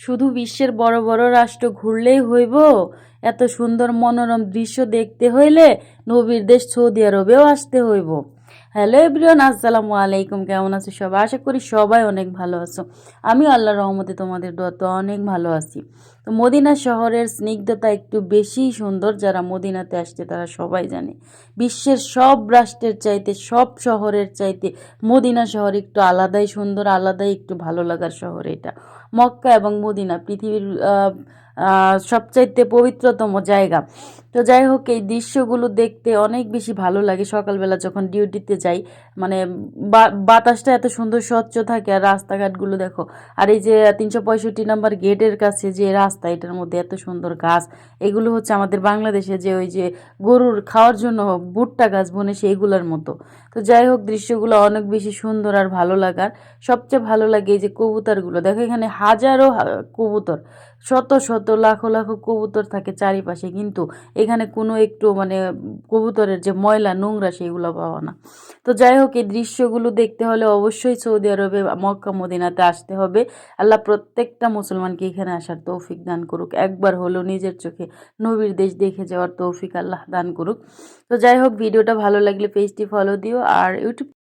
শুধু বিশ্বের বড় বড় রাষ্ট্র ঘুরলেই হইব? এত সুন্দর মনোরম দৃশ্য দেখতে হইলে নবীর দেশ সৌদি আরবেও আসতে হইব। হ্যালো এভরিওয়ান আসসালামু আলাইকুম। কেমন আছো সবাই? আশা করি সবাই অনেক ভালো আছো। আমি আল্লাহ রহমতে তোমাদের দোয়াতে অনেক ভালো আছি। তো মদিনা শহরের স্নিগ্ধতা একটু বেশি সুন্দর, যারা মদিনাতে আসছে তারা সবাই জানে। বিশ্বের সব রাষ্ট্রের চাইতে, সব শহরের চাইতে মদিনা শহর একটু আলাদাই সুন্দর, আলাদাই একটু ভালো লাগার শহর এটা। মক্কা এবং মদিনা পৃথিবীর সবচাইতে পবিত্রতম জায়গা। তো যাই হোক, এই দৃশ্যগুলো দেখতে অনেক বেশি ভালো লাগে সকালবেলা যখন ডিউটিতে যাই। মানে বাতাসটা এত সুন্দর স্বচ্ছ থাকে আর রাস্তাঘাটগুলো দেখো। আর এই যে তিনশো পঁয়ষট্টি নাম্বার গেটের কাছে যে রাস্তা, এটার মধ্যে এত সুন্দর গাছ। এগুলো হচ্ছে আমাদের বাংলাদেশে যে ওই যে গরুর খাওয়ার জন্য ভুট্টা গাছ বনে সেইগুলোর মতো। তো যাই হোক, দৃশ্যগুলো অনেক বেশি সুন্দর আর ভালো লাগার। সবচেয়ে ভালো লাগে এই যে কবুতরগুলো। দেখো এখানে হাজারো কবুতর, শত শত লাখো লাখো কবুতর থাকে চারিপাশে, কিন্তু এখানে কোনো একটু মানে কবুতরের যে ময়লা, নোংরা সেগুলো পাওয়া না। তো যাই হোক, এই দৃশ্যগুলো দেখতে হলে অবশ্যই সৌদি আরবে মক্কা, মদিনাতে আসতে হবে। আল্লাহ প্রত্যেকটা মুসলমানকে এখানে আসার তৌফিক দান করুক। একবার হলো নিজের চোখে নবীর দেশ দেখে যাওয়ার তৌফিক আল্লাহ দান করুক। তো যাই হোক, ভিডিওটা ভালো লাগলে পেজটি ফলো দিও আর ইউটিউব